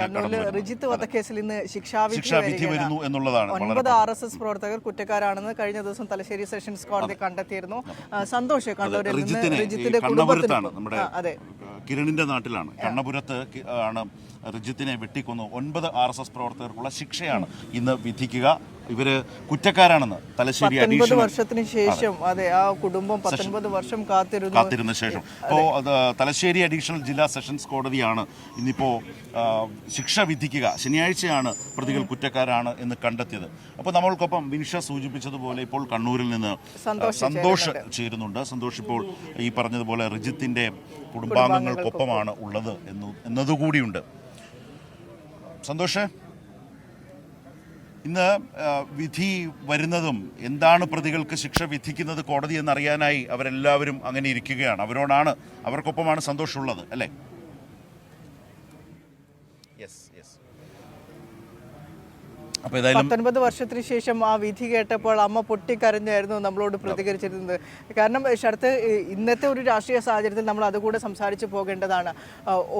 കണ്ണൂരിൽ റിജിത്ത് വധക്കേസിൽ ഇന്ന് ശിക്ഷാവിധി വരുന്നു എന്നുള്ളതാണ്. ഒൻപത് ആർ എസ് എസ് പ്രവർത്തകർ കുറ്റക്കാരാണെന്ന് കഴിഞ്ഞ ദിവസം തലശ്ശേരി സെഷൻസ് കോടതി കണ്ടെത്തിയിരുന്നു. സന്തോഷ് കണ്ണൂരിൽ നിന്ന് റിജിത്തിന്റെ കുടുംബത്തിന് അതെ. കിരണിന്റെ നാട്ടിലാണ്. കണ്ണപുരത്ത് ആണ് റിജിത്തിനെ വെട്ടിക്കൊന്നു. ഒൻപത് ആർ എസ് എസ് പ്രവർത്തകർക്കുള്ള ശിക്ഷയാണ് ഇന്ന് വിധിക്കുക. ഇവർ കുറ്റക്കാരാണെന്ന് തലശ്ശേരി അഡീഷണൽ വർഷത്തിന് ശേഷം അതെ ആ കുടുംബം പത്തൊൻപത് വർഷം കാത്തിരുന്നു. കാത്തിരുന്ന ശേഷം. ഇപ്പോൾ തലശ്ശേരി അഡീഷണൽ ജില്ലാ സെഷൻസ് കോടതിയാണ് ഇന്നിപ്പോ ശിക്ഷ വിധിക്കുക. ശനിയാഴ്ചയാണ് പ്രതികൾ കുറ്റക്കാരാണ് എന്ന് കണ്ടെത്തിയത്. അപ്പോൾ നമ്മൾക്കൊപ്പം വിനിഷ സൂചിപ്പിച്ചതുപോലെ ഇപ്പോൾ കണ്ണൂരിൽ നിന്ന് സന്തോഷ് സന്തോഷ് ചേരുന്നുണ്ട്. സന്തോഷ് ഇപ്പോൾ ഈ പറഞ്ഞതുപോലെ റിജിത്തിന്റെ കുടുംബാംഗങ്ങൾക്കൊപ്പമാണ് ഉള്ളത് എന്ന് എന്നതുകൂടിയുണ്ട്. സന്തോഷ്. ഇന്ന് വിധി വരുന്നതും എന്താണ് പ്രതികൾക്ക് ശിക്ഷ വിധിക്കുന്നത് കോടതി എന്നറിയാനായി അവരെല്ലാവരും അങ്ങനെ ഇരിക്കുകയാണ്. അവരോടാണ് അവർക്കൊപ്പമാണ് സന്തോഷമുള്ളത് അല്ലേ? യെസ് യെസ് അപ്പോൾ ഏതായാലും പത്തൊൻപത് വർഷത്തിന് ശേഷം ആ വിധി കേട്ടപ്പോൾ അമ്മ പൊട്ടിക്കരഞ്ഞായിരുന്നു നമ്മളോട് പ്രതികരിച്ചിരുന്നത്. കാരണം ശരത്ത് ഇന്നത്തെ ഒരു രാഷ്ട്രീയ സാഹചര്യത്തിൽ നമ്മൾ അതുകൂടെ സംസാരിച്ചു പോകേണ്ടതാണ്.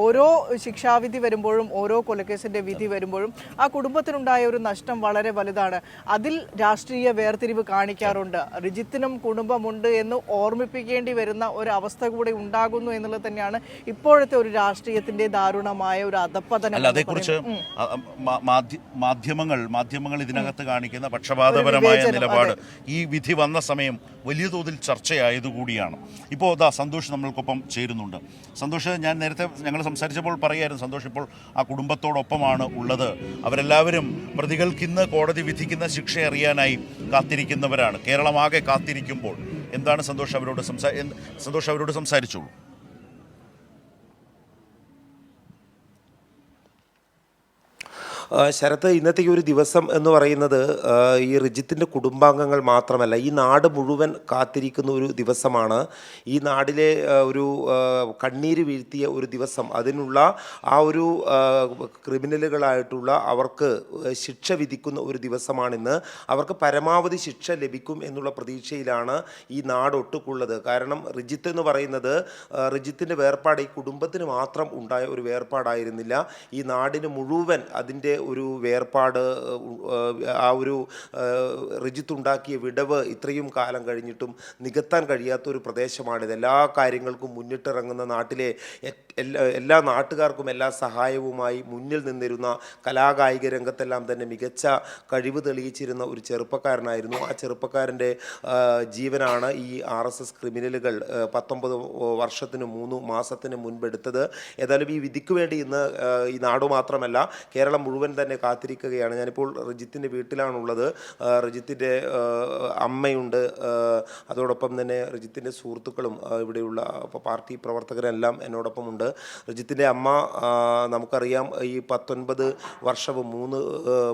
ഓരോ ശിക്ഷാവിധി വരുമ്പോഴും ഓരോ കൊലക്കേസിന്റെ വിധി വരുമ്പോഴും ആ കുടുംബത്തിനുണ്ടായ ഒരു നഷ്ടം വളരെ വലുതാണ്. അതിൽ രാഷ്ട്രീയ വേർതിരിവ് കാണിക്കാറുണ്ട്. റിജിത്തിനും കുടുംബമുണ്ട് എന്ന് ഓർമ്മിപ്പിക്കേണ്ടി വരുന്ന ഒരു അവസ്ഥ കൂടെ ഉണ്ടാകുന്നു എന്നുള്ളത് തന്നെയാണ് ഇപ്പോഴത്തെ ഒരു രാഷ്ട്രീയത്തിന്റെ ദാരുണമായ ഒരു അധപ്പതനം അതേക്കുറിച്ച് മാധ്യമങ്ങൾ മാധ്യമങ്ങൾ ഇതിനകത്ത് കാണിക്കുന്ന പക്ഷപാതപരമായ നിലപാട് ഈ വിധി വന്ന സമയം വലിയ തോതിൽ ചർച്ചയായതുകൂടിയാണ്. ഇപ്പോൾ അതാ സന്തോഷ് നമ്മൾക്കൊപ്പം ചേരുന്നുണ്ട്. സന്തോഷ് ഞാൻ നേരത്തെ ഞങ്ങൾ സംസാരിച്ചപ്പോൾ പറയായിരുന്നു സന്തോഷ് ഇപ്പോൾ ആ കുടുംബത്തോടൊപ്പമാണ് ഉള്ളത്. അവരെല്ലാവരും പ്രതികൾക്ക് ഇന്ന് കോടതി വിധിക്കുന്ന ശിക്ഷ അറിയാനായി കാത്തിരിക്കുന്നവരാണ്. കേരളമാകെ കാത്തിരിക്കുമ്പോൾ എന്താണ് സന്തോഷ് അവരോട് സംസാ സന്തോഷ് അവരോട് സംസാരിച്ചോളൂ. ശരത്ത് ഇന്നത്തെ ഒരു ദിവസം എന്ന് പറയുന്നത് ഈ റിജിത്തിന്റെ കുടുംബാംഗങ്ങൾ മാത്രമല്ല ഈ നാട് മുഴുവൻ കാത്തിരിക്കുന്ന ഒരു ദിവസമാണ്. ഈ നാടിലെ ഒരു കണ്ണീര് വീഴ്ത്തിയ ഒരു ദിവസം. അതിനുള്ള ആ ഒരു ക്രിമിനലുകളായിട്ടുള്ള അവർക്ക് ശിക്ഷ വിധിക്കുന്ന ഒരു ദിവസമാണിന്ന് അവർക്ക് പരമാവധി ശിക്ഷ ലഭിക്കും എന്നുള്ള പ്രതീക്ഷയിലാണ് ഈ നാട് ഒട്ടുക്കുള്ളത്. കാരണം റിജിത്ത് എന്ന് പറയുന്നത് റിജിത്തിന്റെ വേർപാട് ഈ കുടുംബത്തിന് മാത്രം ഉണ്ടായ ഒരു വേർപാടായിരുന്നില്ല. ഈ നാടിന് മുഴുവൻ അതിന്റെ ഒരു വേർപാട് ആ ഒരു റിജിത്തുണ്ടാക്കിയ വിടവ് ഇത്രയും കാലം കഴിഞ്ഞിട്ടും നികത്താൻ കഴിയാത്ത ഒരു പ്രദേശമാണിത് എല്ലാ കാര്യങ്ങൾക്കും മുന്നിട്ടിറങ്ങുന്ന നാട്ടിലെ എല്ലാ നാട്ടുകാർക്കും എല്ലാ സഹായവുമായി മുന്നിൽ നിന്നിരുന്ന കലാകായിക രംഗത്തെല്ലാം തന്നെ മികച്ച കഴിവ് തെളിയിച്ചിരുന്ന ഒരു ചെറുപ്പക്കാരനായിരുന്നു. ആ ചെറുപ്പക്കാരന്റെ ജീവനാണ് ഈ ആർ എസ് എസ് ക്രിമിനലുകൾ പത്തൊമ്പത് വർഷത്തിന് മൂന്ന് മാസത്തിന് മുൻപെടുത്തത്. ഏതായാലും ഈ വിധിക്ക് വേണ്ടി ഇന്ന് ഈ നാട് മാത്രമല്ല കേരളം മുഴുവൻ തന്നെ കാത്തിരിക്കുകയാണ്. ഞാനിപ്പോൾ റിജിത്തിന്റെ വീട്ടിലാണുള്ളത്. റജിത്തിന്റെ അമ്മയുണ്ട്. അതോടൊപ്പം തന്നെ റിജിത്തിന്റെ സുഹൃത്തുക്കളും ഇവിടെയുള്ള പാർട്ടി പ്രവർത്തകരെല്ലാം എന്നോടൊപ്പം ഉണ്ട്. റിജിത്തിന്റെ അമ്മ നമുക്കറിയാം ഈ പത്തൊൻപത് വർഷവും മൂന്ന്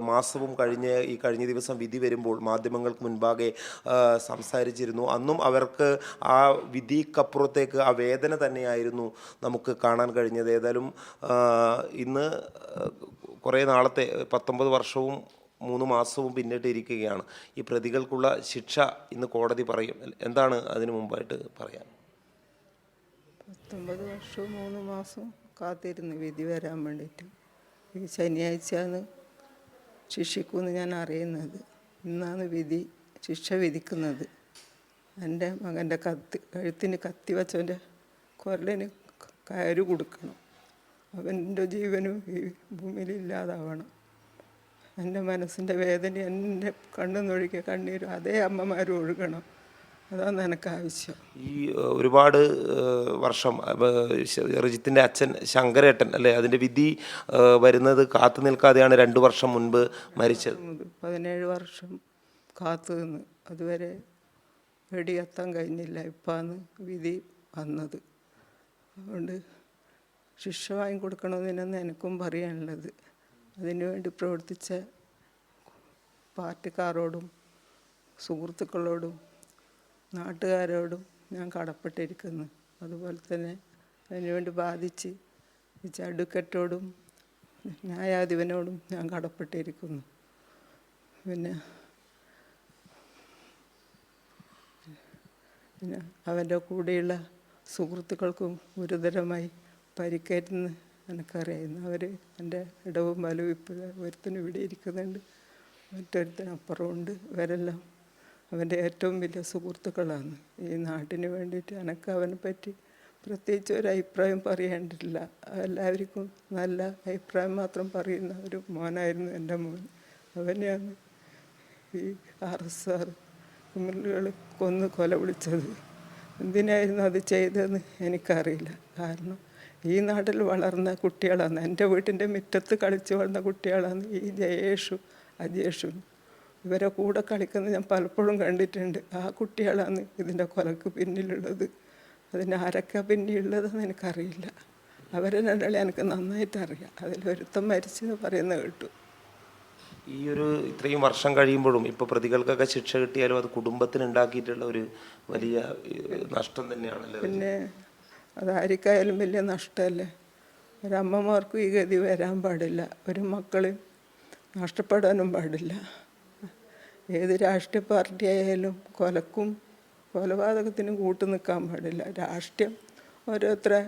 മാസവും കഴിഞ്ഞ് ഈ കഴിഞ്ഞ ദിവസം വിധി വരുമ്പോൾ മാധ്യമങ്ങൾക്ക് മുൻപാകെ സംസാരിച്ചിരുന്നു. അന്നും അവർക്ക് ആ വിധിക്കപ്പുറത്തേക്ക് ആ വേദന തന്നെയായിരുന്നു നമുക്ക് കാണാൻ കഴിഞ്ഞത്. ഏതായാലും ഇന്ന് കുറേ നാളത്തെ പത്തൊമ്പത് വർഷവും മൂന്ന് മാസവും പിന്നിട്ട് ഇരിക്കുകയാണ് ഈ പ്രതികൾക്കുള്ള ശിക്ഷ ഇന്ന് കോടതി പറയും. എന്താണ് അതിനു മുമ്പായിട്ട് പറയാൻ? പത്തൊമ്പത് വർഷവും മൂന്ന് മാസവും കാത്തിരുന്നു വിധി വരാൻ വേണ്ടിയിട്ട്. ഈ ശനിയാഴ്ചയാണ് ശിക്ഷിക്കുമെന്ന് ഞാൻ അറിയുന്നത്. ഇന്നാണ് വിധി ശിക്ഷ വിധിക്കുന്നത്. എന്റെ മകന്റെ കത്തി കഴുത്തിന് കത്തി വച്ചവന്റെ കുരലിന് കയറ് കൊടുക്കണം. അവന്റെ ജീവനും ഈ ഭൂമിയിൽ ഇല്ലാതാവണം. എന്റെ മനസ്സിന്റെ വേദന എന്റെ കണ്ണുനൊഴുകിയ കണ്ണീരും അതേ അമ്മമാരും ഒഴുകണം. അതാണ് എനിക്ക് ആവശ്യം ഈ ഒരുപാട് വർഷം റിജിത്തിന്റെ അച്ഛൻ ശങ്കരേട്ടൻ അല്ലേ? അതിന്റെ വിധി വരുന്നത് കാത്തു നിൽക്കാതെയാണ് രണ്ട് വർഷം മുൻപ് മരിച്ചത്. പതിനേഴ് വർഷം കാത്തു നിന്ന് അതുവരെ വെടിയെത്താൻ കഴിഞ്ഞില്ല. ഇപ്പാന്ന് വിധി വന്നത്. അതുകൊണ്ട് ശിക്ഷ വാങ്ങിക്കൊടുക്കണമെന്നാണ് എനിക്കും പറയാനുള്ളത്. അതിനുവേണ്ടി പ്രവർത്തിച്ച പാർട്ടിക്കാരോടും സുഹൃത്തുക്കളോടും നാട്ടുകാരോടും ഞാൻ കടപ്പെട്ടിരിക്കുന്നു. അതുപോലെ തന്നെ അതിനുവേണ്ടി ബാധിച്ച് അഡ്വക്കറ്റോടും ന്യായാധിപനോടും ഞാൻ കടപ്പെട്ടിരിക്കുന്നു. പിന്നെ പിന്നെ അവന്റെ കൂടെയുള്ള സുഹൃത്തുക്കൾക്കും ഗുരുതരമായി പരിക്കേറ്റുന്ന എനിക്കറിയുന്നു അവർ എന്റെ ഇടവും വലവും ഇപ്പോഴും ഒരുത്തനും ഇവിടെ ഇരിക്കുന്നുണ്ട്. മറ്റൊരുത്തനും അപ്പുറമുണ്ട്. ഇവരെല്ലാം അവന്റെ ഏറ്റവും വലിയ സുഹൃത്തുക്കളാണ്. ഈ നാട്ടിന് വേണ്ടിയിട്ട് എനിക്ക് അവനെ പറ്റി പ്രത്യേകിച്ച് ഒരു അഭിപ്രായം പറയേണ്ടില്ല. എല്ലാവർക്കും നല്ല അഭിപ്രായം മാത്രം പറയുന്ന ഒരു മോനായിരുന്നു എന്റെ മോൻ. അവനെയാണ് ഈ ആർ എസ് ആർ കുമിളുകൾ കൊന്ന് കൊല വിളിച്ചത് എന്തിനായിരുന്നു അത് ചെയ്തതെന്ന് എനിക്കറിയില്ല. കാരണം ഈ നാട്ടിൽ വളർന്ന കുട്ടികളാണ്. എന്റെ വീട്ടിന്റെ മുറ്റത്ത് കളിച്ചു വളർന്ന കുട്ടികളാണ് ഈ ജയേഷും അജേഷും. ഇവരെ കൂടെ കളിക്കുന്നത് ഞാൻ പലപ്പോഴും കണ്ടിട്ടുണ്ട്. ആ കുട്ടികളാണ് ഇതിന്റെ കൊലക്ക് പിന്നിലുള്ളത്. അതിന് ആരൊക്കെ പിന്നിലുള്ളതെന്ന് എനിക്കറിയില്ല. അവരെ രണ്ടാളെ എനിക്ക് നന്നായിട്ട് അറിയാം. അതിലൊരുത്തം മരിച്ചെന്ന് പറയുന്നത് കേട്ടു. ഈ ഒരു ഇത്രയും വർഷം കഴിയുമ്പോഴും ഇപ്പോൾ പ്രതികൾക്കൊക്കെ ശിക്ഷ കിട്ടിയാലും അത് കുടുംബത്തിന് ഉണ്ടാക്കിയിട്ടുള്ള ഒരു വലിയ നഷ്ടം തന്നെയാണല്ലോ? പിന്നെ അതാർക്കായാലും വലിയ നഷ്ടമല്ലേ? ഒരമ്മമാർക്കും ഈ ഗതി വരാൻ പാടില്ല. ഒരു മക്കളെയും നഷ്ടപ്പെടാനും പാടില്ല. ഏത് രാഷ്ട്രീയ പാർട്ടി ആയാലും കൊലക്കും കൊലപാതകത്തിനും കൂട്ടു നിൽക്കാൻ പാടില്ല. രാഷ്ട്രീയം ഓരോരുത്തരെ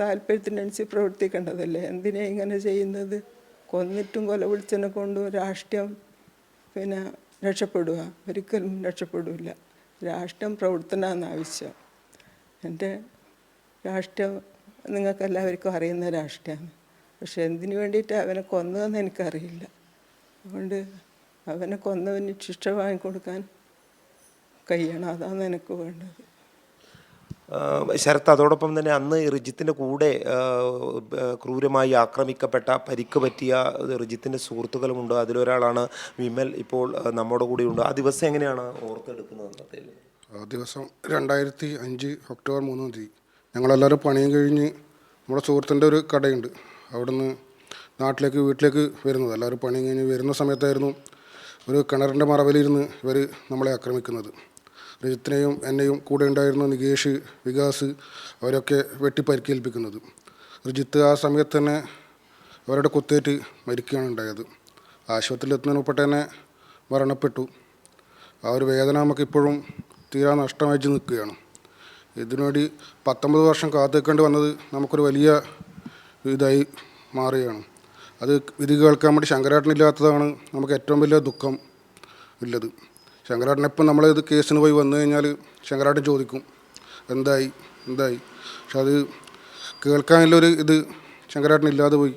താല്പര്യത്തിനനുസരിച്ച് പ്രവർത്തിക്കേണ്ടതല്ലേ? എന്തിനാ ഇങ്ങനെ ചെയ്യുന്നത്? കൊന്നിട്ടും കൊല വിളിച്ചതിനെ കൊണ്ടും രാഷ്ട്രീയം പിന്നെ രക്ഷപ്പെടുക. ഒരിക്കലും രക്ഷപ്പെടില്ല രാഷ്ട്രീയം പ്രവർത്തനമാണ് എന്റെ രാഷ്ട്രീയം നിങ്ങൾക്ക് എല്ലാവർക്കും അറിയുന്ന രാഷ്ട്രീയമാണ് പക്ഷെ എന്തിനു വേണ്ടിയിട്ട് അവനെ കൊന്നതെന്ന് എനിക്കറിയില്ല. അതുകൊണ്ട് അവനെ കൊന്നവന് ശിക്ഷ വാങ്ങിക്കൊടുക്കാൻ കഴിയണം. അതാണ് എനിക്ക് വേണ്ടത്. ശരത് ശരത്ത് അതോടൊപ്പം തന്നെ അന്ന് റിജിത്തിന്റെ കൂടെ ക്രൂരമായി ആക്രമിക്കപ്പെട്ട പരിക്ക് പറ്റിയ റിജിത്തിന്റെ സുഹൃത്തുക്കളുമുണ്ട്. അതിലൊരാളാണ് വിമൽ. ഇപ്പോൾ നമ്മുടെ നമ്മുടെ കൂടെയുണ്ട്. ആ ദിവസം എങ്ങനെയാണ് ഓർത്തെടുക്കുന്നത് ആ ദിവസം രണ്ടായിരത്തി അഞ്ച് ഒക്ടോബർ മൂന്നാം തീയതി. ഞങ്ങളെല്ലാവരും പണിയും കഴിഞ്ഞ് നമ്മുടെ സുഹൃത്തിന്റെ ഒരു കടയുണ്ട്. അവിടുന്ന് നാട്ടിലേക്ക് വീട്ടിലേക്ക് വരുന്നത്. എല്ലാവരും പണിയും കഴിഞ്ഞ് വരുന്ന സമയത്തായിരുന്നു ഒരു കിണറിന്റെ മറവിലിരുന്ന് ഇവർ നമ്മളെ ആക്രമിക്കുന്നത്. രജിത്തിനെയും എന്നെയും കൂടെ ഉണ്ടായിരുന്ന നികേഷ് വികാസ് അവരൊക്കെ വെട്ടി പരിക്കേൽപ്പിക്കുന്നത് റിജിത്ത് ആ സമയത്ത് തന്നെ അവരുടെ കുത്തേറ്റ് മരിക്കുകയാണ് ഉണ്ടായത്. ആശുപത്രിയിൽ എത്തുന്നതിന് മുമ്പ് തന്നെ മരണപ്പെട്ടു. ആ ഒരു വേദന നമുക്ക് ഇപ്പോഴും തീരാ നഷ്ടമായി നിൽക്കുകയാണ്. ഇതിനുവേണ്ടി പത്തൊമ്പത് വർഷം കാത്തേക്കേണ്ടി വന്നത് നമുക്കൊരു വലിയ ഇതായി മാറുകയാണ്. അത് വിധി കേൾക്കാൻ വേണ്ടി ശങ്കരാട്ടനില്ലാത്തതാണ് നമുക്ക് ഏറ്റവും വലിയ ദുഃഖം ഉള്ളത്. ശങ്കരാട്ടനെപ്പം നമ്മൾ ഇത് കേസിന് പോയി വന്നു കഴിഞ്ഞാൽ ശങ്കരാട്ടൻ ചോദിക്കും എന്തായി? എന്തായി? പക്ഷെ അത് കേൾക്കാനുള്ളൊരു ഇത് ശങ്കരാട്ടനില്ലാതെ പോയി.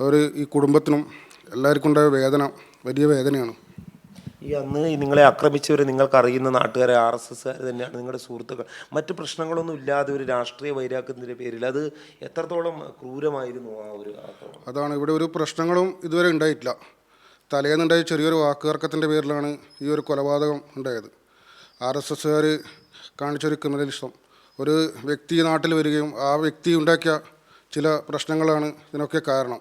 അവർ ഈ കുടുംബത്തിനും എല്ലാവർക്കും ഉണ്ടായ വേദന വലിയ വേദനയാണ്. ഈ അന്ന് നിങ്ങളെ ആക്രമിച്ചവർ നിങ്ങൾക്കറിയുന്ന നാട്ടുകാരെ ആർ എസ് എസ്സുകാർ തന്നെയാണ് നിങ്ങളുടെ സുഹൃത്തുക്കൾ. മറ്റ് പ്രശ്നങ്ങളൊന്നും ഇല്ലാതെ ഒരു രാഷ്ട്രീയ വൈരാഗ്യത്തിന്റെ പേരിൽ അത് എത്രത്തോളം ക്രൂരമായിരുന്നു ആ ഒരു അതാണ്. ഇവിടെ ഒരു പ്രശ്നങ്ങളും ഇതുവരെ ഉണ്ടായിട്ടില്ല. തലേന്നുണ്ടായ ചെറിയൊരു വാക്കുതർക്കത്തിന്റെ പേരിലാണ് ഈ ഒരു കൊലപാതകം ഉണ്ടായത്. ആർ എസ് എസ്സുകാർ കാണിച്ചൊരു ക്രിമിനലിസം. ഒരു വ്യക്തി നാട്ടിൽ വരികയും ആ വ്യക്തി ഉണ്ടാക്കിയ ചില പ്രശ്നങ്ങളാണ് ഇതിനൊക്കെ കാരണം.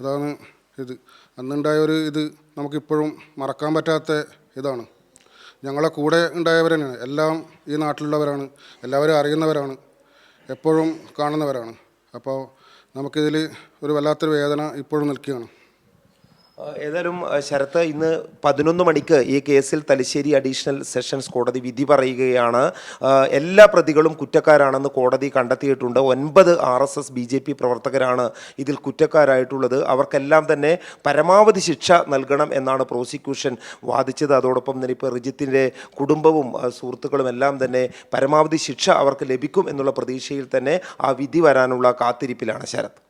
അതാണ് ഇത്. അന്നുണ്ടായ ഒരു ഇത് നമുക്കിപ്പോഴും മറക്കാൻ പറ്റാത്ത ഇതാണ്. ഞങ്ങളെ കൂടെ ഉണ്ടായവർ തന്നെയാണ്. എല്ലാം ഈ നാട്ടിലുള്ളവരാണ്. എല്ലാവരും അറിയുന്നവരാണ്. എപ്പോഴും കാണുന്നവരാണ്. അപ്പോൾ നമുക്കിതിൽ ഒരു വല്ലാത്തൊരു വേദന ഇപ്പോഴും നിൽക്കുകയാണ്. ഏതായാലും ശരത്ത് ഇന്ന് പതിനൊന്ന് മണിക്ക് ഈ കേസിൽ തലശ്ശേരി അഡീഷണൽ സെഷൻസ് കോടതി വിധി പറയുകയാണ്. എല്ലാ പ്രതികളും കുറ്റക്കാരാണെന്ന് കോടതി കണ്ടെത്തിയിട്ടുണ്ട്. ഒൻപത് R S S B J P പ്രവർത്തകരാണ് ഇതിൽ കുറ്റക്കാരായിട്ടുള്ളത്. അവർക്കെല്ലാം തന്നെ പരമാവധി ശിക്ഷ നൽകണം എന്നാണ് പ്രോസിക്യൂഷൻ വാദിച്ചത്. അതോടൊപ്പം തന്നെ ഇപ്പോൾ റിജിത്തിന്റെ കുടുംബവും സുഹൃത്തുക്കളും എല്ലാം തന്നെ പരമാവധി ശിക്ഷ അവർക്ക് ലഭിക്കും എന്നുള്ള പ്രതീക്ഷയിൽ തന്നെ ആ വിധി വരാനുള്ള കാത്തിരിപ്പിലാണ് ശരത്